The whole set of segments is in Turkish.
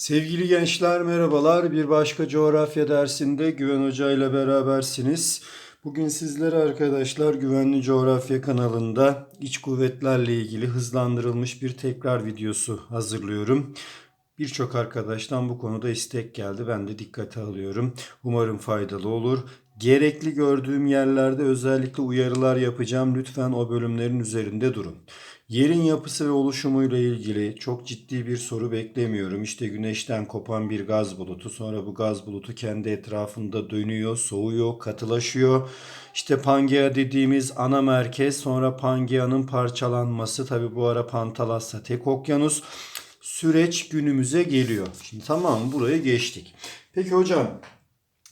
Sevgili gençler merhabalar. Bir başka coğrafya dersinde Güven Hoca ile berabersiniz. Bugün sizlere arkadaşlar Güvenli Coğrafya kanalında iç kuvvetlerle ilgili hızlandırılmış bir tekrar videosu hazırlıyorum. Birçok arkadaştan bu konuda istek geldi. Ben de dikkate alıyorum. Umarım faydalı olur. Gerekli gördüğüm yerlerde özellikle uyarılar yapacağım. Lütfen o bölümlerin üzerinde durun. Yerin yapısı ve oluşumuyla ilgili çok ciddi bir soru beklemiyorum. İşte güneşten kopan bir gaz bulutu, sonra bu gaz bulutu kendi etrafında dönüyor, soğuyor, katılaşıyor. İşte Pangea dediğimiz ana merkez, sonra Pangea'nın parçalanması, tabi bu ara Pantalas'ta tek okyanus. Süreç günümüze geliyor. Şimdi tamam buraya geçtik. Peki hocam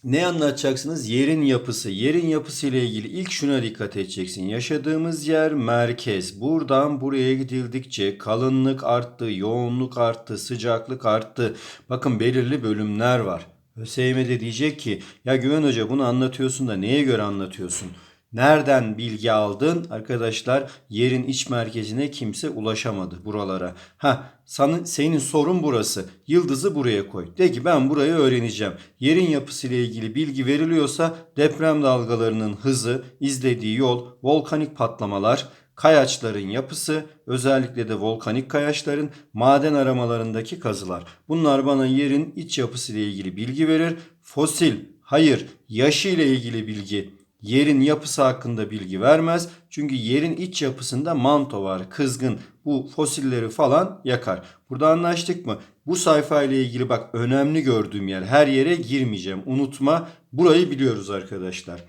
ne anlatacaksınız? Yerin yapısı. Yerin yapısı ile ilgili ilk şuna dikkat edeceksin. Yaşadığımız yer merkez. Buradan buraya gidildikçe kalınlık arttı, yoğunluk arttı, sıcaklık arttı. Bakın belirli bölümler var. ÖSYM de diyecek ki ya Güven Hoca bunu anlatıyorsun da neye göre anlatıyorsun? Nereden bilgi aldın? Arkadaşlar yerin iç merkezine kimse ulaşamadı buralara. Ha, sana, senin sorun burası. Yıldızı buraya koy. De ki ben burayı öğreneceğim. Yerin yapısıyla ilgili bilgi veriliyorsa deprem dalgalarının hızı, izlediği yol, volkanik patlamalar, kayaçların yapısı, özellikle de volkanik kayaçların maden aramalarındaki kazılar. Bunlar bana yerin iç yapısıyla ilgili bilgi verir. Fosil, hayır, yaşı ile ilgili bilgi yerin yapısı hakkında bilgi vermez. Çünkü yerin iç yapısında manto var, kızgın. Bu fosilleri falan yakar. Burada anlaştık mı? Bu sayfa ile ilgili bak önemli gördüğüm yer. Her yere girmeyeceğim. Unutma. Burayı biliyoruz arkadaşlar.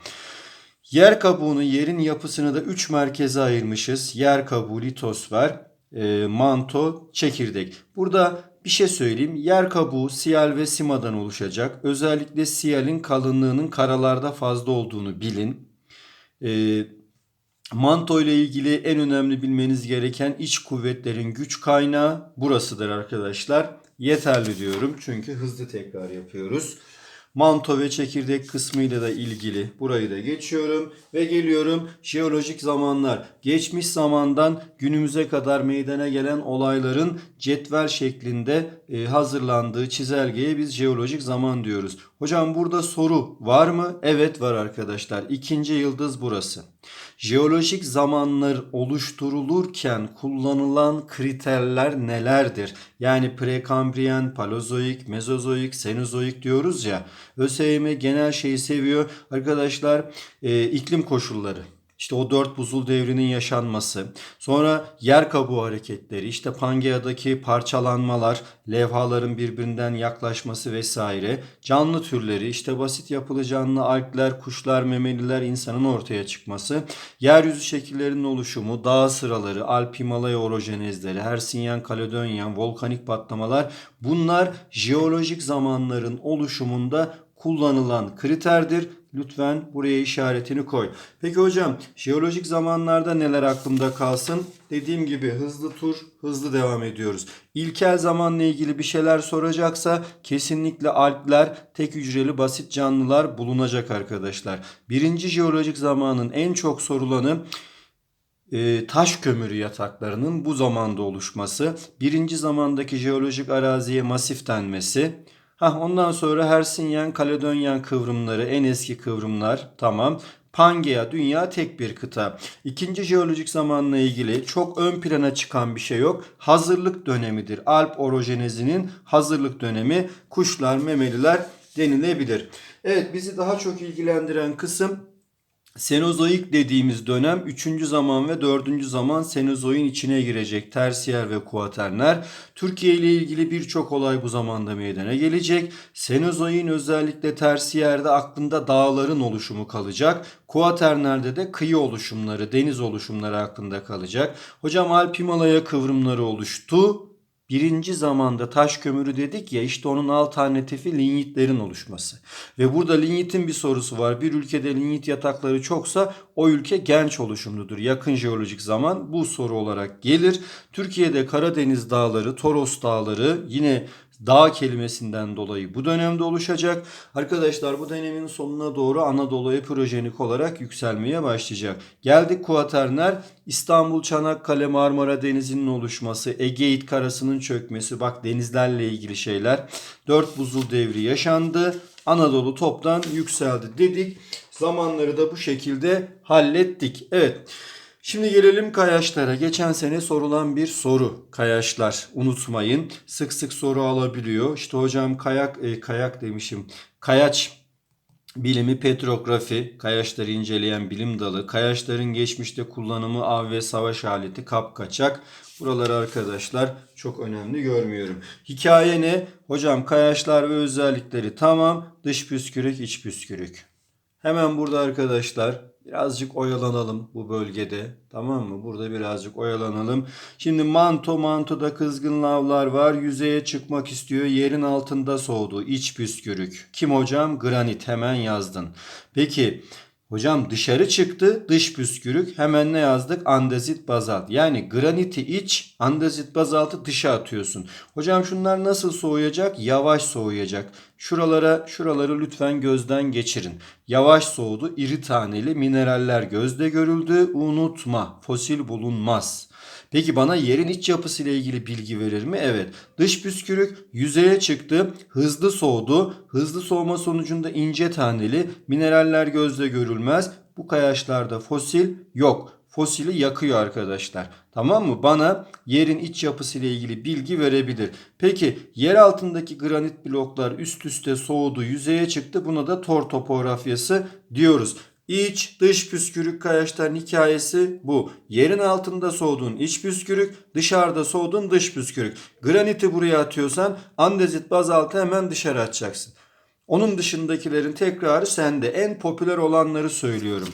Yer kabuğunu, yerin yapısını da 3 merkeze ayırmışız. Yer kabuğu, litosfer, e, manto, çekirdek. Burada bir şey söyleyeyim. Yer kabuğu siyal ve simadan oluşacak. Özellikle siyalin kalınlığının karalarda fazla olduğunu bilin. E, manto ile ilgili en önemli bilmeniz gereken iç kuvvetlerin güç kaynağı burasıdır arkadaşlar. Yeterli diyorum çünkü hızlı tekrar yapıyoruz. Manto ve çekirdek kısmıyla da ilgili burayı da geçiyorum ve geliyorum jeolojik zamanlar. Geçmiş zamandan günümüze kadar meydana gelen olayların cetvel şeklinde e, hazırlandığı çizelgeye biz jeolojik zaman diyoruz. Hocam burada soru var mı? Evet var arkadaşlar. İkinci yıldız burası. Jeolojik zamanlar oluşturulurken kullanılan kriterler nelerdir? Yani prekambriyen, paleozoik, mezozoik, senozoik diyoruz ya. ÖSYM genel şeyi seviyor. Arkadaşlar e, iklim koşulları. İşte o dört buzul devrinin yaşanması, sonra yer kabuğu hareketleri, işte Pangea'daki parçalanmalar, levhaların birbirinden yaklaşması vesaire, canlı türleri, işte basit yapılı canlı algler, kuşlar, memeliler, insanın ortaya çıkması, yeryüzü şekillerinin oluşumu, dağ sıraları, Alp Himalaya orojenezleri, Hersinyan, Kaledonyan, volkanik patlamalar. Bunlar jeolojik zamanların oluşumunda kullanılan kriterdir. Lütfen buraya işaretini koy. Peki hocam jeolojik zamanlarda neler aklımda kalsın? Dediğim gibi hızlı tur, hızlı devam ediyoruz. İlkel zamanla ilgili bir şeyler soracaksa kesinlikle alpler, tek hücreli basit canlılar bulunacak arkadaşlar. Birinci jeolojik zamanın en çok sorulanı e, taş kömürü yataklarının bu zamanda oluşması, birinci zamandaki jeolojik araziye masif denmesi, Hah, ondan sonra Hersinyan, Kaledonyan kıvrımları en eski kıvrımlar tamam. Pangea dünya tek bir kıta. İkinci jeolojik zamanla ilgili çok ön plana çıkan bir şey yok. Hazırlık dönemidir. Alp orojenezinin hazırlık dönemi kuşlar, memeliler denilebilir. Evet bizi daha çok ilgilendiren kısım Senozoik dediğimiz dönem 3. zaman ve 4. zaman Senozoik'in içine girecek tersiyer ve kuaterner. Türkiye ile ilgili birçok olay bu zamanda meydana gelecek. Senozoik'in özellikle tersiyerde aklında dağların oluşumu kalacak. Kuaternerde de kıyı oluşumları, deniz oluşumları aklında kalacak. Hocam Alp Himalaya kıvrımları oluştu. Birinci zamanda taş kömürü dedik ya işte onun alternatifi linyitlerin oluşması. Ve burada linyitin bir sorusu var. Bir ülkede linyit yatakları çoksa o ülke genç oluşumludur. Yakın jeolojik zaman bu soru olarak gelir. Türkiye'de Karadeniz dağları, Toros dağları yine Dağ kelimesinden dolayı bu dönemde oluşacak. Arkadaşlar bu dönemin sonuna doğru Anadolu epirojenik olarak yükselmeye başlayacak. Geldik kuaterner. İstanbul, Çanakkale, Marmara Denizi'nin oluşması, Egeit karasının çökmesi. Bak denizlerle ilgili şeyler. Dört buzul devri yaşandı. Anadolu toptan yükseldi dedik. Zamanları da bu şekilde hallettik. Evet. Şimdi gelelim kayaçlara. Geçen sene sorulan bir soru. Kayaçlar unutmayın. Sık sık soru alabiliyor. İşte hocam kayak e, kayak demişim. Kayaç bilimi petrografi, kayaçları inceleyen bilim dalı, kayaçların geçmişte kullanımı av ve savaş aleti, kapkaçak. Buraları arkadaşlar çok önemli görmüyorum. Hikaye ne? Hocam kayaçlar ve özellikleri tamam. Dış püskürük, iç püskürük. Hemen burada arkadaşlar birazcık oyalanalım bu bölgede. Tamam mı? Burada birazcık oyalanalım. Şimdi manto mantoda kızgın lavlar var. Yüzeye çıkmak istiyor. Yerin altında soğudu. İç püskürük. Kim hocam? Granit. Hemen yazdın. Peki Hocam dışarı çıktı dış püskürük hemen ne yazdık? Andezit bazalt. Yani graniti iç andezit bazaltı dışa atıyorsun. Hocam şunlar nasıl soğuyacak? Yavaş soğuyacak. Şuralara şuraları lütfen gözden geçirin. Yavaş soğudu iri taneli mineraller gözde görüldü. Unutma fosil bulunmaz. Peki bana yerin iç yapısı ile ilgili bilgi verir mi? Evet. Dış püskürük yüzeye çıktı, hızlı soğudu. Hızlı soğuma sonucunda ince taneli mineraller gözle görülmez. Bu kayaçlarda fosil yok. Fosili yakıyor arkadaşlar. Tamam mı? Bana yerin iç yapısı ile ilgili bilgi verebilir. Peki yer altındaki granit bloklar üst üste soğudu, yüzeye çıktı. Buna da tor topografyası diyoruz. İç dış püskürük kayaçların hikayesi bu. Yerin altında soğudun iç püskürük, dışarıda soğudun dış püskürük. Graniti buraya atıyorsan andezit bazaltı hemen dışarı atacaksın. Onun dışındakilerin tekrarı sende. En popüler olanları söylüyorum.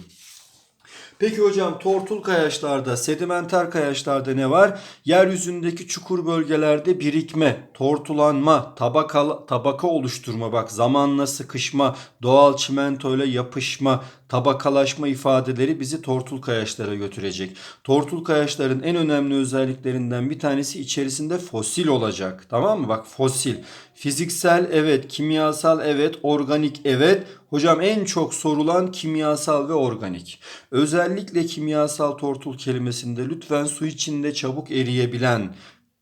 Peki hocam tortul kayaçlarda, sedimenter kayaçlarda ne var? Yeryüzündeki çukur bölgelerde birikme, tortulanma, tabaka, tabaka oluşturma bak zamanla sıkışma, doğal çimentoyla yapışma, tabakalaşma ifadeleri bizi tortul kayaçlara götürecek. Tortul kayaçların en önemli özelliklerinden bir tanesi içerisinde fosil olacak. Tamam mı? Bak fosil. Fiziksel evet, kimyasal evet, organik evet. Hocam en çok sorulan kimyasal ve organik. Özellikle kimyasal tortul kelimesinde lütfen su içinde çabuk eriyebilen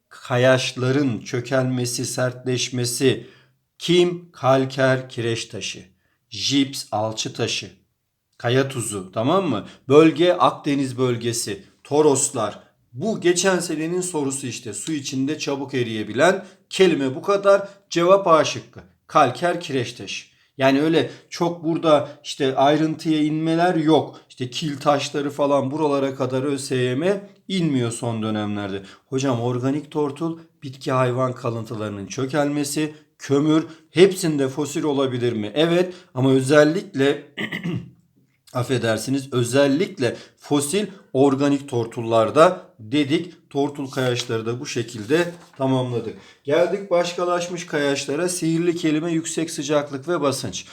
kayaçların çökelmesi, sertleşmesi kim? Kalker, kireç taşı, jips, alçı taşı, kaya tuzu tamam mı? Bölge Akdeniz bölgesi, Toroslar. Bu geçen senenin sorusu işte su içinde çabuk eriyebilen kelime bu kadar. Cevap A şıkkı. Kalker kireç taşı. Yani öyle çok burada işte ayrıntıya inmeler yok. İşte kil taşları falan buralara kadar ÖSYM inmiyor son dönemlerde. Hocam organik tortul bitki hayvan kalıntılarının çökelmesi, kömür hepsinde fosil olabilir mi? Evet ama özellikle affedersiniz özellikle fosil organik tortullarda dedik. Tortul kayaçları da bu şekilde tamamladık. Geldik başkalaşmış kayaçlara. Sihirli kelime yüksek sıcaklık ve basınç.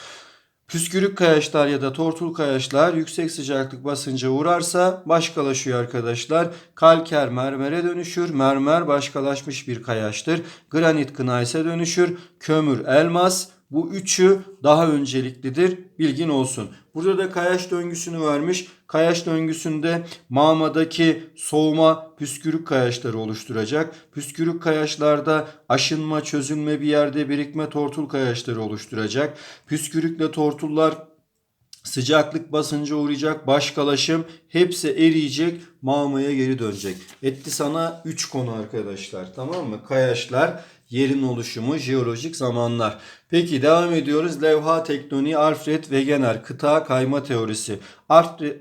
Püskürük kayaçlar ya da tortul kayaçlar yüksek sıcaklık basınca uğrarsa başkalaşıyor arkadaşlar. Kalker mermere dönüşür. Mermer başkalaşmış bir kayaçtır. Granit gneiße dönüşür. Kömür elmas. Bu üçü daha önceliklidir. Bilgin olsun. Burada da kayaç döngüsünü vermiş. Kayaç döngüsünde mağmadaki soğuma püskürük kayaçları oluşturacak. Püskürük kayaçlarda aşınma, çözülme bir yerde birikme tortul kayaçları oluşturacak. Püskürükle tortullar sıcaklık basıncı uğrayacak, başkalaşım hepsi eriyecek, mağmaya geri dönecek. Etti sana 3 konu arkadaşlar tamam mı? Kayaçlar, yerin oluşumu, jeolojik zamanlar. Peki devam ediyoruz. Levha tektoniği Alfred Wegener kıta kayma teorisi.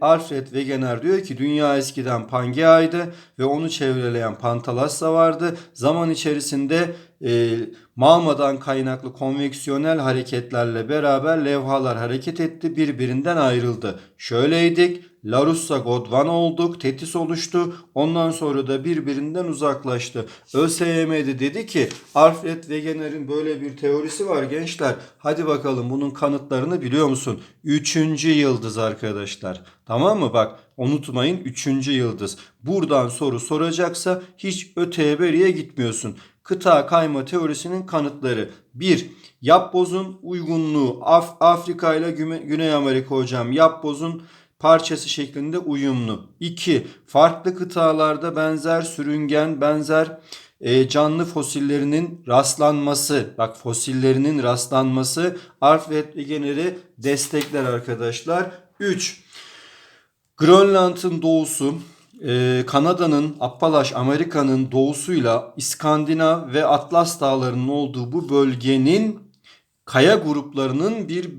Alfred Wegener diyor ki dünya eskiden Pangea'ydı ve onu çevreleyen Pantalassa vardı. Zaman içerisinde e, mağmadan kaynaklı konveksiyonel hareketlerle beraber levhalar hareket etti birbirinden ayrıldı. Şöyleydik Larussa Godvan olduk. Tetis oluştu. Ondan sonra da birbirinden uzaklaştı. ÖSYM'de dedi ki Alfred Wegener'in böyle bir teorisi var gençler. Hadi bakalım bunun kanıtlarını biliyor musun? Üçüncü yıldız arkadaşlar. Tamam mı? Bak unutmayın üçüncü yıldız. Buradan soru soracaksa hiç öteye beriye gitmiyorsun. kıta kayma teorisinin kanıtları. 1. Yapbozun uygunluğu Af- Afrika ile Güney Amerika hocam yapbozun parçası şeklinde uyumlu. 2. Farklı kıtalarda benzer sürüngen, benzer e, canlı fosillerinin rastlanması, bak fosillerinin rastlanması Alfred Wegener'i destekler arkadaşlar. 3. Grönland'ın doğusu, e, Kanada'nın, Appalaş, Amerika'nın doğusuyla İskandinav ve Atlas dağlarının olduğu bu bölgenin kaya gruplarının bir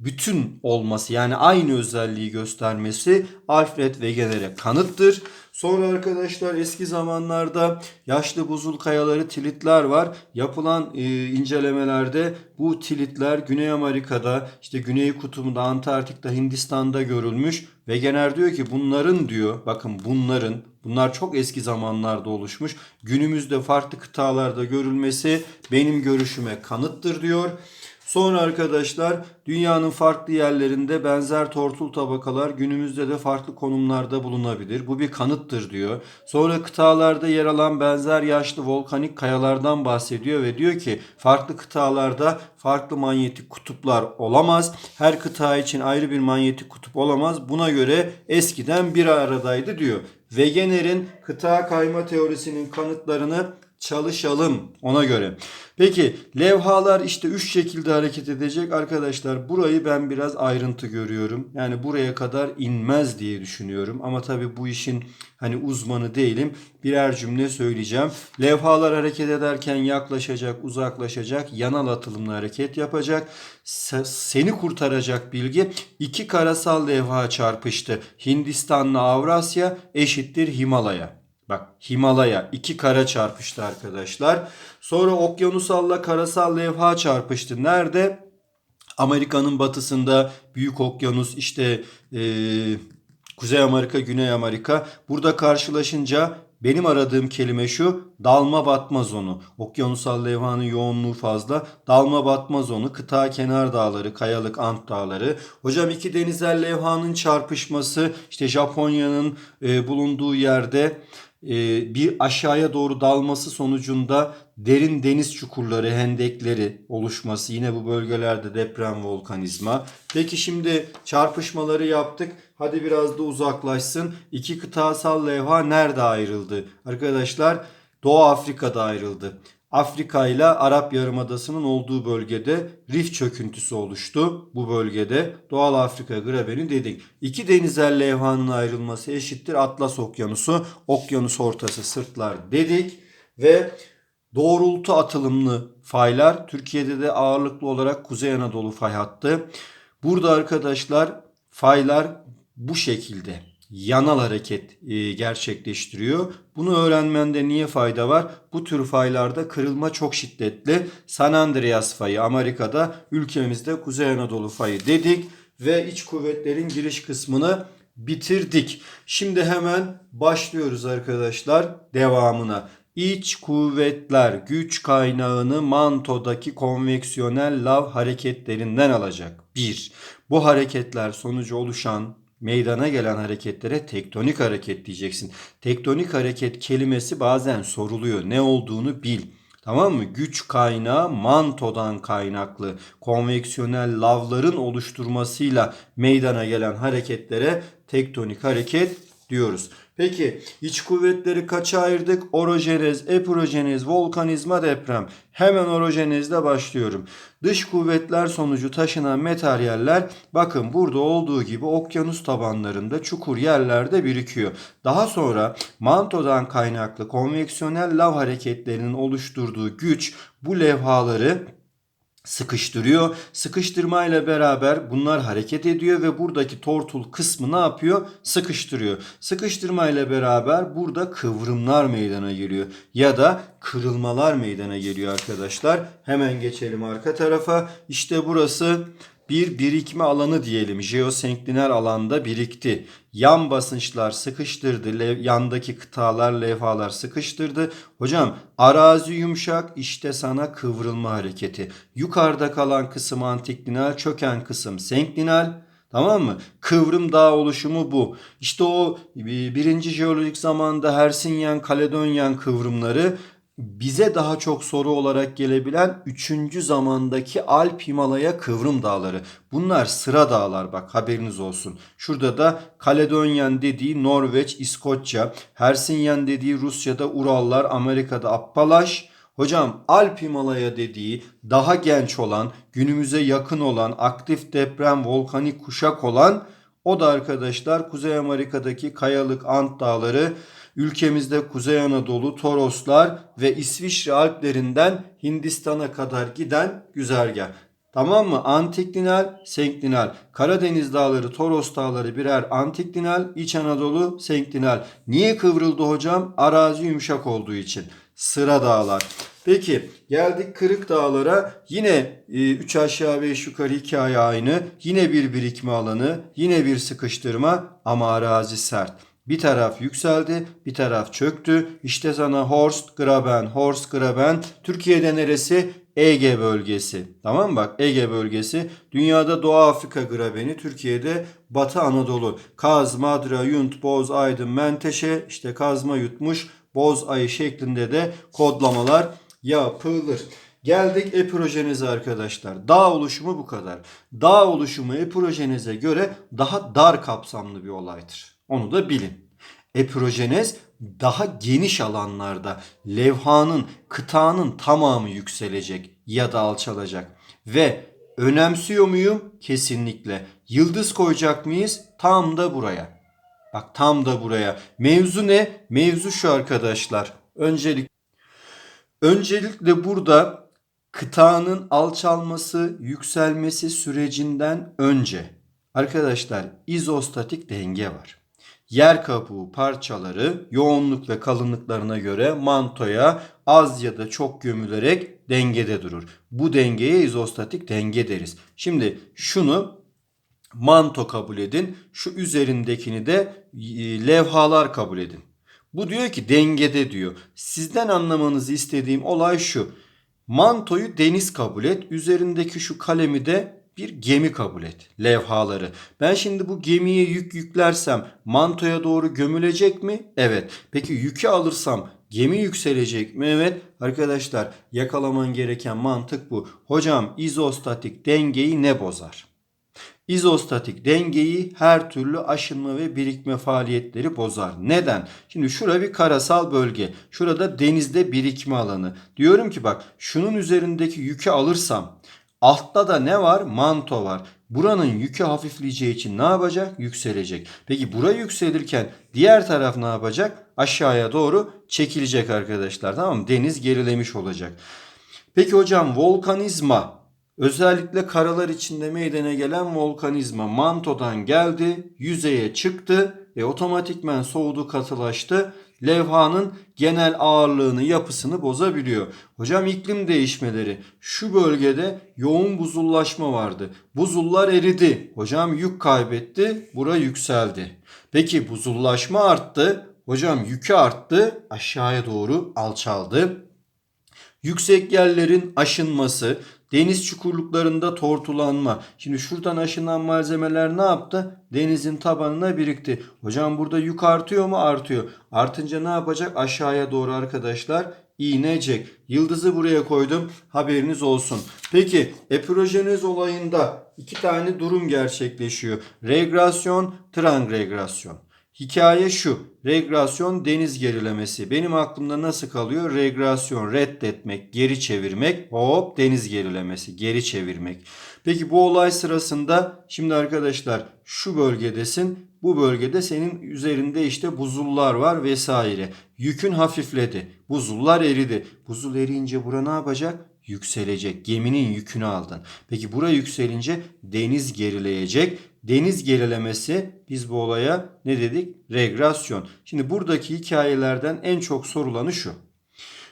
bütün olması yani aynı özelliği göstermesi Alfred Wegener'e kanıttır. Sonra arkadaşlar eski zamanlarda yaşlı buzul kayaları tilitler var. Yapılan e, incelemelerde bu tilitler Güney Amerika'da işte Güney Kutbu'nda Antarktik'te Hindistan'da görülmüş. Wegener diyor ki bunların diyor bakın bunların bunlar çok eski zamanlarda oluşmuş. Günümüzde farklı kıtalarda görülmesi benim görüşüme kanıttır diyor. Sonra arkadaşlar dünyanın farklı yerlerinde benzer tortul tabakalar günümüzde de farklı konumlarda bulunabilir. Bu bir kanıttır diyor. Sonra kıtalarda yer alan benzer yaşlı volkanik kayalardan bahsediyor ve diyor ki farklı kıtalarda farklı manyetik kutuplar olamaz. Her kıta için ayrı bir manyetik kutup olamaz. Buna göre eskiden bir aradaydı diyor. Wegener'in kıta kayma teorisinin kanıtlarını çalışalım ona göre. Peki levhalar işte üç şekilde hareket edecek arkadaşlar. Burayı ben biraz ayrıntı görüyorum. Yani buraya kadar inmez diye düşünüyorum. Ama tabii bu işin hani uzmanı değilim. Birer cümle söyleyeceğim. Levhalar hareket ederken yaklaşacak, uzaklaşacak, yanal atılımlı hareket yapacak. Se- Seni kurtaracak bilgi iki karasal levha çarpıştı. Hindistan'la Avrasya eşittir Himalaya. Bak Himalaya iki kara çarpıştı arkadaşlar. Sonra okyanusalla karasal levha çarpıştı. Nerede? Amerika'nın batısında Büyük Okyanus işte eee, Kuzey Amerika, Güney Amerika. Burada karşılaşınca benim aradığım kelime şu dalma batma zonu. Okyanusal levhanın yoğunluğu fazla. Dalma batma zonu, kıta kenar dağları, kayalık ant dağları. Hocam iki denizel levhanın çarpışması işte Japonya'nın e, bulunduğu yerde e, bir aşağıya doğru dalması sonucunda derin deniz çukurları, hendekleri oluşması. Yine bu bölgelerde deprem, volkanizma. Peki şimdi çarpışmaları yaptık. Hadi biraz da uzaklaşsın. İki kıtasal levha nerede ayrıldı? Arkadaşlar Doğu Afrika'da ayrıldı. Afrika ile Arap Yarımadası'nın olduğu bölgede rif çöküntüsü oluştu. Bu bölgede doğal Afrika grabeni dedik. İki denizel levhanın ayrılması eşittir Atlas Okyanusu, okyanus ortası sırtlar dedik ve doğrultu atılımlı faylar Türkiye'de de ağırlıklı olarak Kuzey Anadolu fay hattı. Burada arkadaşlar faylar bu şekilde yanal hareket e, gerçekleştiriyor. Bunu öğrenmende niye fayda var? Bu tür faylarda kırılma çok şiddetli. San Andreas fayı Amerika'da, ülkemizde Kuzey Anadolu fayı dedik ve iç kuvvetlerin giriş kısmını bitirdik. Şimdi hemen başlıyoruz arkadaşlar devamına. İç kuvvetler güç kaynağını mantodaki konveksiyonel lav hareketlerinden alacak. 1. Bu hareketler sonucu oluşan meydana gelen hareketlere tektonik hareket diyeceksin. Tektonik hareket kelimesi bazen soruluyor. Ne olduğunu bil. Tamam mı? Güç kaynağı mantodan kaynaklı konveksiyonel lavların oluşturmasıyla meydana gelen hareketlere tektonik hareket diyoruz. Peki iç kuvvetleri kaça ayırdık? Orojenez, epirojenez, volkanizma, deprem. Hemen orojenezle başlıyorum. Dış kuvvetler sonucu taşınan materyaller bakın burada olduğu gibi okyanus tabanlarında çukur yerlerde birikiyor. Daha sonra mantodan kaynaklı konveksiyonel lav hareketlerinin oluşturduğu güç bu levhaları sıkıştırıyor. Sıkıştırma ile beraber bunlar hareket ediyor ve buradaki tortul kısmı ne yapıyor? Sıkıştırıyor. Sıkıştırma ile beraber burada kıvrımlar meydana geliyor ya da kırılmalar meydana geliyor arkadaşlar. Hemen geçelim arka tarafa. İşte burası bir birikme alanı diyelim. Jeosenklinal alanda birikti. Yan basınçlar sıkıştırdı. Lev, yandaki kıtalar, levhalar sıkıştırdı. Hocam arazi yumuşak işte sana kıvrılma hareketi. Yukarıda kalan kısım antiklinal, çöken kısım senklinal. Tamam mı? Kıvrım dağ oluşumu bu. İşte o birinci jeolojik zamanda Hersinyan, Kaledonyan kıvrımları bize daha çok soru olarak gelebilen 3. zamandaki Alp Himalaya Kıvrım Dağları. Bunlar sıra dağlar bak haberiniz olsun. Şurada da Kaledonyan dediği Norveç, İskoçya, Hersinyan dediği Rusya'da Urallar, Amerika'da Appalaş. Hocam Alp Himalaya dediği daha genç olan, günümüze yakın olan, aktif deprem, volkanik kuşak olan o da arkadaşlar Kuzey Amerika'daki Kayalık Ant Dağları, ülkemizde Kuzey Anadolu, Toroslar ve İsviçre Alplerinden Hindistan'a kadar giden güzergah. Tamam mı? Antiklinal, senklinal. Karadeniz dağları, Toros dağları birer antiklinal, İç Anadolu senklinal. Niye kıvrıldı hocam? Arazi yumuşak olduğu için. Sıra dağlar. Peki geldik Kırık Dağlara. Yine 3 aşağı 5 yukarı hikaye aynı. Yine bir birikme alanı, yine bir sıkıştırma ama arazi sert. Bir taraf yükseldi, bir taraf çöktü. İşte sana Horst Graben, Horst Graben. Türkiye'de neresi? Ege bölgesi. Tamam mı bak Ege bölgesi. Dünyada Doğu Afrika grabeni, Türkiye'de Batı Anadolu. Kaz, Madra, Yunt, Boz, Aydın, Menteşe. işte kazma yutmuş. Boz ayı şeklinde de kodlamalar yapılır. Geldik epirojeneze arkadaşlar. Dağ oluşumu bu kadar. Dağ oluşumu epirojeneze göre daha dar kapsamlı bir olaydır. Onu da bilin. Epirojenez daha geniş alanlarda levhanın, kıtanın tamamı yükselecek ya da alçalacak. Ve önemsiyor muyum? Kesinlikle. Yıldız koyacak mıyız? Tam da buraya. Bak tam da buraya. Mevzu ne? Mevzu şu arkadaşlar. Öncelik Öncelikle burada kıtanın alçalması, yükselmesi sürecinden önce arkadaşlar izostatik denge var. Yer kabuğu parçaları yoğunluk ve kalınlıklarına göre mantoya az ya da çok gömülerek dengede durur. Bu dengeye izostatik denge deriz. Şimdi şunu manto kabul edin. Şu üzerindekini de e, levhalar kabul edin. Bu diyor ki dengede diyor. Sizden anlamanızı istediğim olay şu. Mantoyu deniz kabul et. Üzerindeki şu kalemi de bir gemi kabul et. Levhaları. Ben şimdi bu gemiye yük yüklersem mantoya doğru gömülecek mi? Evet. Peki yükü alırsam gemi yükselecek mi? Evet. Arkadaşlar yakalaman gereken mantık bu. Hocam izostatik dengeyi ne bozar? İzostatik dengeyi her türlü aşınma ve birikme faaliyetleri bozar. Neden? Şimdi şura bir karasal bölge. Şurada denizde birikme alanı. Diyorum ki bak şunun üzerindeki yükü alırsam altta da ne var? Manto var. Buranın yükü hafifleyeceği için ne yapacak? Yükselecek. Peki bura yükselirken diğer taraf ne yapacak? Aşağıya doğru çekilecek arkadaşlar. Tamam mı? Deniz gerilemiş olacak. Peki hocam volkanizma Özellikle karalar içinde meydana gelen volkanizma mantodan geldi, yüzeye çıktı ve otomatikmen soğudu katılaştı. Levhanın genel ağırlığını, yapısını bozabiliyor. Hocam iklim değişmeleri. Şu bölgede yoğun buzullaşma vardı. Buzullar eridi. Hocam yük kaybetti. Bura yükseldi. Peki buzullaşma arttı. Hocam yükü arttı. Aşağıya doğru alçaldı. Yüksek yerlerin aşınması, Deniz çukurluklarında tortulanma. Şimdi şuradan aşınan malzemeler ne yaptı? Denizin tabanına birikti. Hocam burada yük artıyor mu? Artıyor. Artınca ne yapacak? Aşağıya doğru arkadaşlar inecek. Yıldızı buraya koydum. Haberiniz olsun. Peki epirojenez olayında iki tane durum gerçekleşiyor. Regresyon, transregresyon. Hikaye şu. Regresyon deniz gerilemesi. Benim aklımda nasıl kalıyor? Regresyon reddetmek, geri çevirmek. Hop deniz gerilemesi, geri çevirmek. Peki bu olay sırasında şimdi arkadaşlar şu bölgedesin. Bu bölgede senin üzerinde işte buzullar var vesaire. Yükün hafifledi. Buzullar eridi. Buzul eriyince bura ne yapacak? Yükselecek. Geminin yükünü aldın. Peki bura yükselince deniz gerileyecek deniz gerilemesi biz bu olaya ne dedik? Regresyon. Şimdi buradaki hikayelerden en çok sorulanı şu.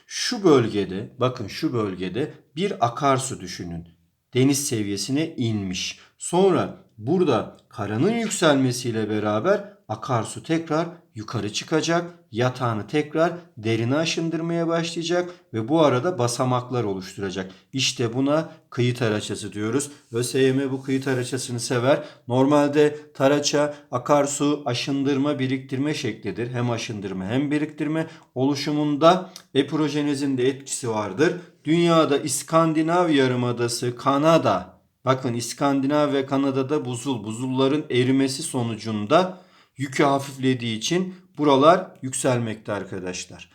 Şu bölgede bakın şu bölgede bir akarsu düşünün. Deniz seviyesine inmiş. Sonra burada karanın yükselmesiyle beraber akarsu tekrar yukarı çıkacak. Yatağını tekrar derine aşındırmaya başlayacak ve bu arada basamaklar oluşturacak. İşte buna kıyı taraçası diyoruz. ÖSYM bu kıyı taraçasını sever. Normalde taraça akarsu aşındırma biriktirme şeklidir. Hem aşındırma hem biriktirme oluşumunda eprojenezin de etkisi vardır. Dünyada İskandinav Yarımadası, Kanada Bakın İskandinav ve Kanada'da buzul, buzulların erimesi sonucunda yükü hafiflediği için buralar yükselmekte arkadaşlar.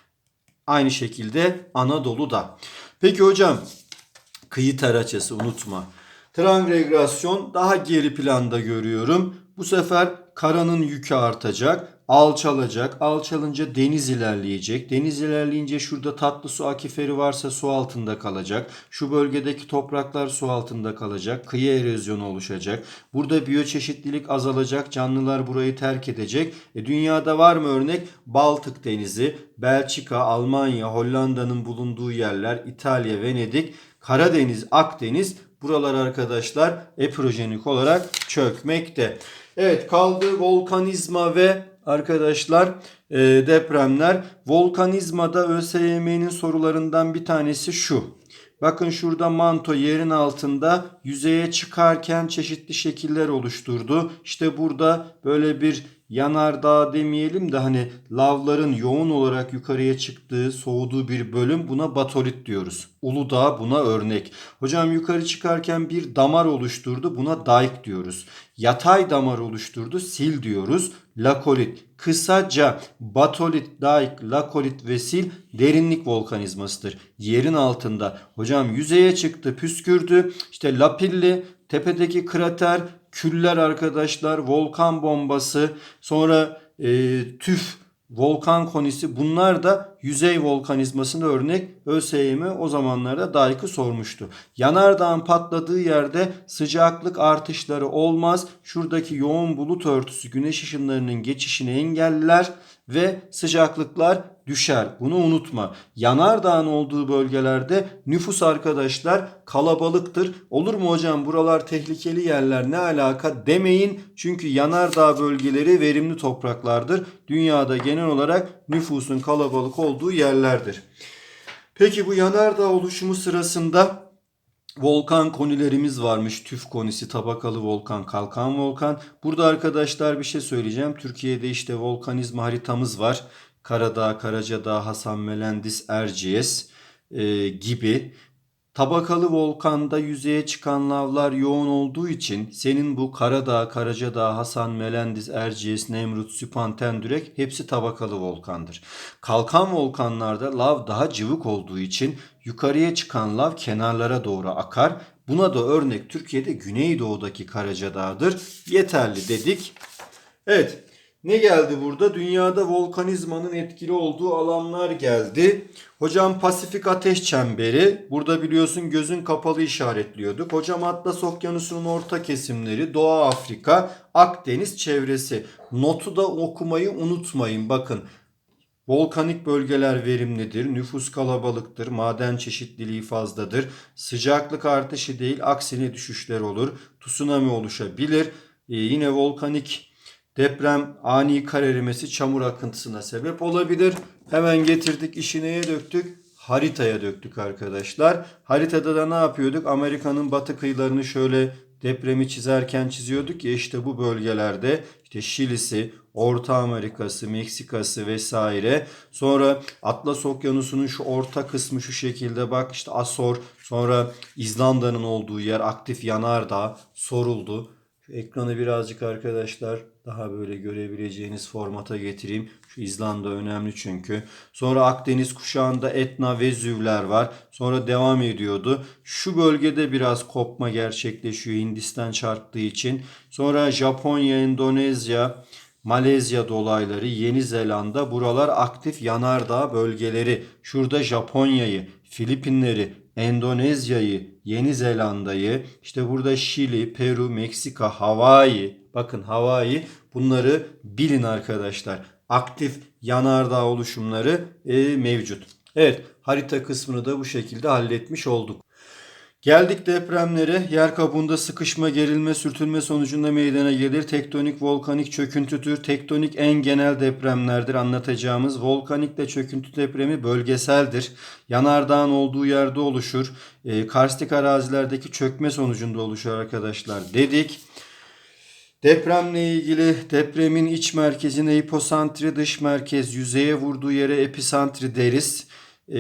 Aynı şekilde Anadolu'da. Peki hocam kıyı taraçası unutma. Transregresyon daha geri planda görüyorum. Bu sefer karanın yükü artacak, alçalacak. Alçalınca deniz ilerleyecek. Deniz ilerleyince şurada tatlı su akiferi varsa su altında kalacak. Şu bölgedeki topraklar su altında kalacak. Kıyı erozyonu oluşacak. Burada biyoçeşitlilik azalacak. Canlılar burayı terk edecek. E, dünyada var mı örnek? Baltık Denizi, Belçika, Almanya, Hollanda'nın bulunduğu yerler, İtalya, Venedik, Karadeniz, Akdeniz buralar arkadaşlar eprojenik olarak çökmekte. Evet kaldı volkanizma ve arkadaşlar e, depremler. Volkanizmada ÖSYM'nin sorularından bir tanesi şu. Bakın şurada manto yerin altında yüzeye çıkarken çeşitli şekiller oluşturdu. İşte burada böyle bir yanardağ demeyelim de hani lavların yoğun olarak yukarıya çıktığı, soğuduğu bir bölüm buna batolit diyoruz. Uludağ buna örnek. Hocam yukarı çıkarken bir damar oluşturdu. Buna dike diyoruz. Yatay damar oluşturdu. Sil diyoruz. Lakolit. Kısaca batolit, dike, lakolit ve sil derinlik volkanizmasıdır. Yerin altında. Hocam yüzeye çıktı, püskürdü. İşte lapilli, tepedeki krater, küller arkadaşlar, volkan bombası, sonra e, tüf, volkan konisi bunlar da yüzey volkanizmasına örnek ÖSYM o zamanlarda Dayık'ı sormuştu. Yanardağın patladığı yerde sıcaklık artışları olmaz. Şuradaki yoğun bulut örtüsü güneş ışınlarının geçişini engeller ve sıcaklıklar düşer. Bunu unutma. Yanardağın olduğu bölgelerde nüfus arkadaşlar kalabalıktır. Olur mu hocam buralar tehlikeli yerler ne alaka demeyin. Çünkü yanardağ bölgeleri verimli topraklardır. Dünyada genel olarak nüfusun kalabalık olduğu yerlerdir. Peki bu yanardağ oluşumu sırasında volkan konilerimiz varmış. TÜF konisi, tabakalı volkan, kalkan volkan. Burada arkadaşlar bir şey söyleyeceğim. Türkiye'de işte volkanizma haritamız var. Karadağ, Karacadağ, Hasan Melendis, Erciyes e, gibi. Tabakalı volkanda yüzeye çıkan lavlar yoğun olduğu için senin bu Karadağ, Karacadağ, Hasan, Melendis, Erciyes, Nemrut, Süphan, Tendürek hepsi tabakalı volkandır. Kalkan volkanlarda lav daha cıvık olduğu için yukarıya çıkan lav kenarlara doğru akar. Buna da örnek Türkiye'de Güneydoğu'daki Karacadağ'dır. Yeterli dedik. Evet ne geldi burada? Dünyada volkanizmanın etkili olduğu alanlar geldi. Hocam Pasifik Ateş Çemberi. Burada biliyorsun gözün kapalı işaretliyorduk. Hocam Atlas Okyanusu'nun orta kesimleri, Doğu Afrika, Akdeniz çevresi. Notu da okumayı unutmayın. Bakın Volkanik bölgeler verimlidir, nüfus kalabalıktır, maden çeşitliliği fazladır, sıcaklık artışı değil aksine düşüşler olur, tsunami oluşabilir. Ee, yine volkanik Deprem, ani kar erimesi, çamur akıntısına sebep olabilir. Hemen getirdik işi neye döktük? Haritaya döktük arkadaşlar. Haritada da ne yapıyorduk? Amerika'nın batı kıyılarını şöyle depremi çizerken çiziyorduk ya işte bu bölgelerde işte Şili'si, Orta Amerika'sı, Meksika'sı vesaire. Sonra Atlas Okyanusu'nun şu orta kısmı şu şekilde bak işte Asor, sonra İzlanda'nın olduğu yer aktif yanardağ soruldu. Ekranı birazcık arkadaşlar daha böyle görebileceğiniz formata getireyim. Şu İzlanda önemli çünkü. Sonra Akdeniz kuşağında Etna ve Züvler var. Sonra devam ediyordu. Şu bölgede biraz kopma gerçekleşiyor Hindistan çarptığı için. Sonra Japonya, Endonezya, Malezya dolayları, Yeni Zelanda buralar aktif yanardağ bölgeleri. Şurada Japonya'yı, Filipinleri, Endonezya'yı, Yeni Zelanda'yı, işte burada Şili, Peru, Meksika, Hawaii, bakın Hawaii bunları bilin arkadaşlar. Aktif yanardağ oluşumları e, mevcut. Evet harita kısmını da bu şekilde halletmiş olduk. Geldik depremlere. Yer kabuğunda sıkışma, gerilme, sürtünme sonucunda meydana gelir. Tektonik, volkanik çöküntüdür. Tektonik en genel depremlerdir anlatacağımız. Volkanikle çöküntü depremi bölgeseldir. Yanardağın olduğu yerde oluşur. E, karstik arazilerdeki çökme sonucunda oluşur arkadaşlar dedik. Depremle ilgili depremin iç merkezine hiposantri, dış merkez yüzeye vurduğu yere episantri deriz. E,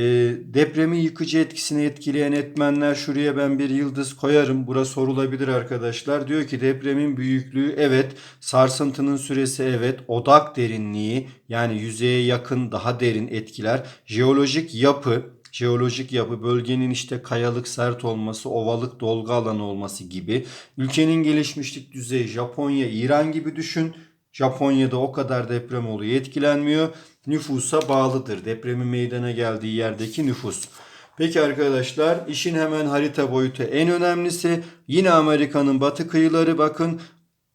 depremin yıkıcı etkisini etkileyen etmenler şuraya ben bir yıldız koyarım. Bura sorulabilir arkadaşlar. Diyor ki depremin büyüklüğü evet, sarsıntının süresi evet, odak derinliği yani yüzeye yakın daha derin etkiler. Jeolojik yapı, jeolojik yapı, bölgenin işte kayalık sert olması, ovalık dolgu alanı olması gibi. Ülkenin gelişmişlik düzeyi Japonya, İran gibi düşün. Japonya'da o kadar deprem oluyor etkilenmiyor. Nüfusa bağlıdır. Depremin meydana geldiği yerdeki nüfus. Peki arkadaşlar işin hemen harita boyutu en önemlisi. Yine Amerika'nın batı kıyıları bakın.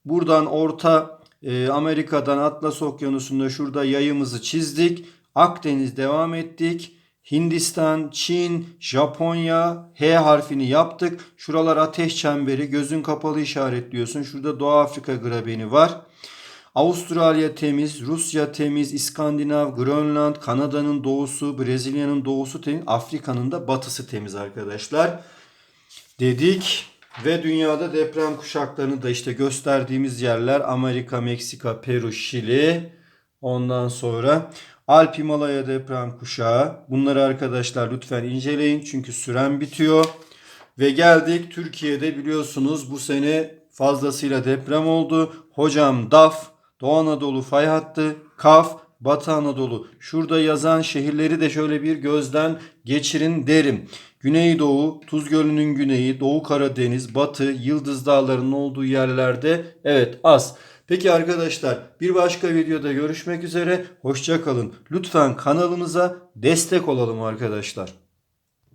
Buradan Orta e, Amerika'dan Atlas Okyanusu'nda şurada yayımızı çizdik. Akdeniz devam ettik. Hindistan, Çin, Japonya H harfini yaptık. Şuralar ateş çemberi. Gözün kapalı işaretliyorsun. Şurada Doğu Afrika grabeni var. Avustralya temiz, Rusya temiz, İskandinav, Grönland, Kanada'nın doğusu, Brezilya'nın doğusu temiz, Afrika'nın da batısı temiz arkadaşlar. Dedik ve dünyada deprem kuşaklarını da işte gösterdiğimiz yerler Amerika, Meksika, Peru, Şili. Ondan sonra Alp Himalaya deprem kuşağı. Bunları arkadaşlar lütfen inceleyin çünkü süren bitiyor. Ve geldik Türkiye'de biliyorsunuz bu sene fazlasıyla deprem oldu. Hocam DAF, Doğu Anadolu fay hattı, KAF, Batı Anadolu. Şurada yazan şehirleri de şöyle bir gözden geçirin derim. Güneydoğu, Tuz Gölü'nün güneyi, Doğu Karadeniz, Batı, Yıldız Dağları'nın olduğu yerlerde evet az. Peki arkadaşlar bir başka videoda görüşmek üzere. Hoşça kalın. Lütfen kanalımıza destek olalım arkadaşlar.